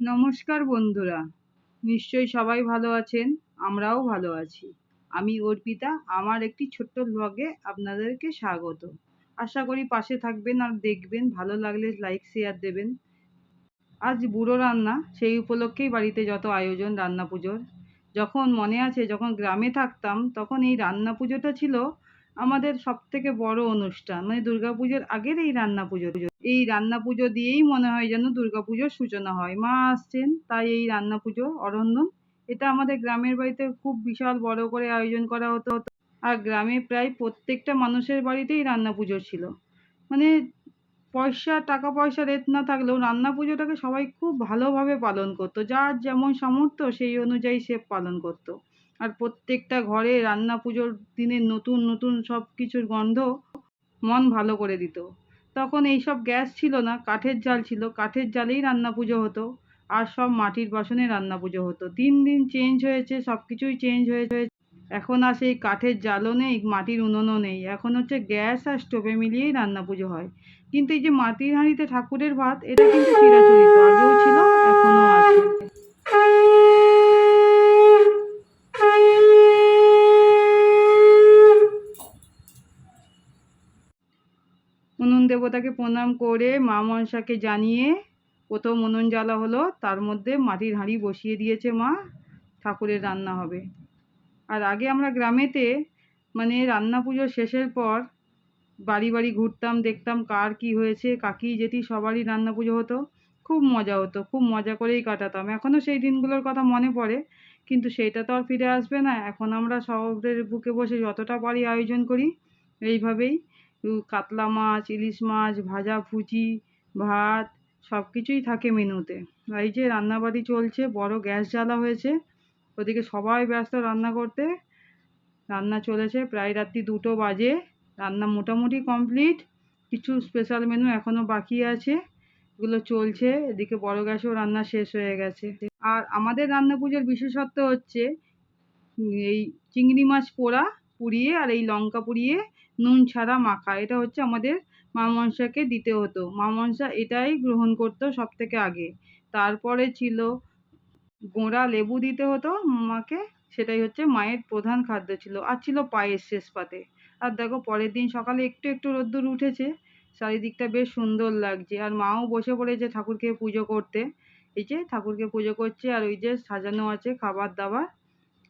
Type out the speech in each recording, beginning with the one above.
নমস্কার বন্ধুরা। নিশ্চয়ই সবাই ভালো আছেন, আমরাও ভালো আছি। আমি অর্পিতা, আমার একটি ছোট্ট ব্লগে আপনাদেরকে স্বাগত। আশা করি পাশে থাকবেন আর দেখবেন, ভালো লাগলে লাইক শেয়ার দেবেন। আজ বুড়ো রান্না, সেই উপলক্ষেই বাড়িতে যত আয়োজন রান্না পুজোর। যখন মনে আছে, যখন গ্রামে থাকতাম, তখন এই রান্না পুজোটা ছিল আমাদের সব থেকে বড় অনুষ্ঠান মানে দুর্গা পুজোর আগের এই রান্না পুজো এই রান্না পুজো দিয়েই মনে হয় যেন দুর্গা পুজোর সূচনা হয়। মা আসছেন, তাই এই রান্না পুজো অরন্ধন এটা আমাদের গ্রামের বাড়িতে খুব বিশাল বড় করে আয়োজন করা হতো। আর গ্রামে প্রায় প্রত্যেকটা মানুষের বাড়িতেই রান্না পুজো ছিল। মানে পয়সা, টাকা পয়সা রেট না থাকলেও রান্না পুজোটাকে সবাই খুব ভালোভাবে পালন করতো। যার যেমন সামর্থ্য, সেই অনুযায়ী সে পালন করতো। আর প্রত্যেকটা ঘরে রান্না পুজোর দিনে নতুন নতুন সব কিছুর গন্ধ মন ভালো করে দিত। তখন এইসব গ্যাস ছিল না, কাঠের জাল ছিল। কাঠের জালেই রান্না পুজো হতো আর সব মাটির বাসনে রান্না পুজো হতো। দিন দিন চেঞ্জ হয়েছে, সব কিছুই চেঞ্জ হয়েছে। এখন আর সেই কাঠের জালও নেই, মাটির উনুনও নেই। এখন হচ্ছে গ্যাস আর স্টোভে মিলিয়েই রান্না পুজো হয়। কিন্তু এই যে মাটির হাঁড়িতে ঠাকুরের ভাত, এটা কিন্তু চিরাচরিত, আগেও ছিল, এখনও আছে। দেবতাকে প্রণাম করে মা মনসাকে জানিয়ে প্রথম উনুন জ্বালা হলো, তার মধ্যে মাটির হাঁড়ি বসিয়ে দিয়েছে মা, ঠাকুরের রান্না হবে। আর আগে আমরা গ্রামেতে মানে রান্না পুজো শেষের পর বাড়ি বাড়ি ঘুরতাম, দেখতাম কার কি হয়েছে, কাকি, জেঠি সবারই রান্না পুজো হতো। খুব মজা হতো, খুব মজা করেই কাটাতাম। এখনও সেই দিনগুলোর কথা মনে পড়ে, কিন্তু সেটা তো আর ফিরে আসবে না। এখন আমরা শহরের বুকে বসে যতটা পারি আয়োজন করি, এইভাবেই কাতলা মাছ, ইলিশ মাছ, ভাজা ভুজি, ভাত সব কিছুই থাকে মেনুতে। এই যে রান্নাবাড়ি চলছে, বড় গ্যাস জ্বালা হয়েছে। ওদিকে সবাই ব্যস্ত রান্না করতে। রান্না চলেছে প্রায় রাত্রি দুটো বাজে। রান্না মোটামুটি কমপ্লিট। কিছু স্পেশাল মেনু এখনও বাকি আছে। এগুলো চলছে। এদিকে বড় গ্যাসেও রান্না শেষ হয়ে গেছে। আর আমাদের রান্না পুজোর বিশেষত্ব হচ্ছে, এই চিংড়ি মাছ পোড়া পুড়িয়ে আর এই লঙ্কা পুড়িয়ে নুন ছাড়া মাখা। এটা হচ্ছে আমাদের মা মনসাকে দিতে হতো। মা মনসা এটাই গ্রহণ করতো সব থেকে আগে। তারপরে ছিল গোঁড়া লেবু দিতে হতো মাকে সেটাই হচ্ছে মায়ের প্রধান খাদ্য ছিল। আর ছিল পায়েস শেষ পাতে আর দেখো পরের দিন সকালে একটু একটু রোদ্দুর উঠেছে। চারিদিকটা বেশ সুন্দর লাগছে। আর মাও বসে পড়েছে ঠাকুরকে পুজো করতে। এই যে ঠাকুরকে পুজো করছে আর ওই যে সাজানো আছে খাবার দাবার।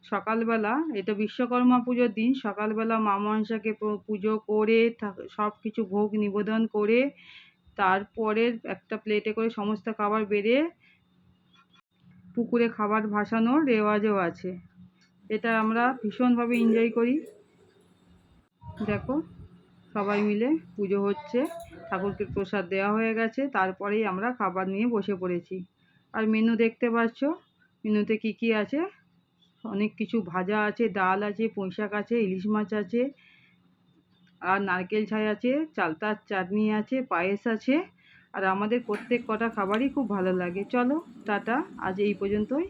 সকালবেলা, এটা বিশ্বকর্মা পুজোর দিন, সকালবেলা মা মনসাকে পুজো করে সব কিছু ভোগ নিবেদন করে তারপরে একটা প্লেটে করে সমস্ত খাবার বেড়ে পুকুরে খাবার ভাসানোর রেওয়াজও আছে। এটা আমরা ভীষণভাবে এনজয় করি। দেখো, সবাই মিলে পুজো হচ্ছে, ঠাকুরকে প্রসাদ দেওয়া হয়ে গেছে, তারপরেই আমরা খাবার নিয়ে বসে পড়েছি। আর মেনু দেখতে পাচ্ছ, মেনুতে কি কি আছে? অনেক কিছু ভাজা আছে, ডাল আছে পুঁই শাক আছে, ইলিশ মাছ আছে, আর নারকেল ছাই আছে, চালতার চাটনি আছে, পায়েস আছে। আর আমাদের প্রত্যেক কটা খাবারই খুব ভালো লাগে। চলো, টাটা, আজ এই পর্যন্তই।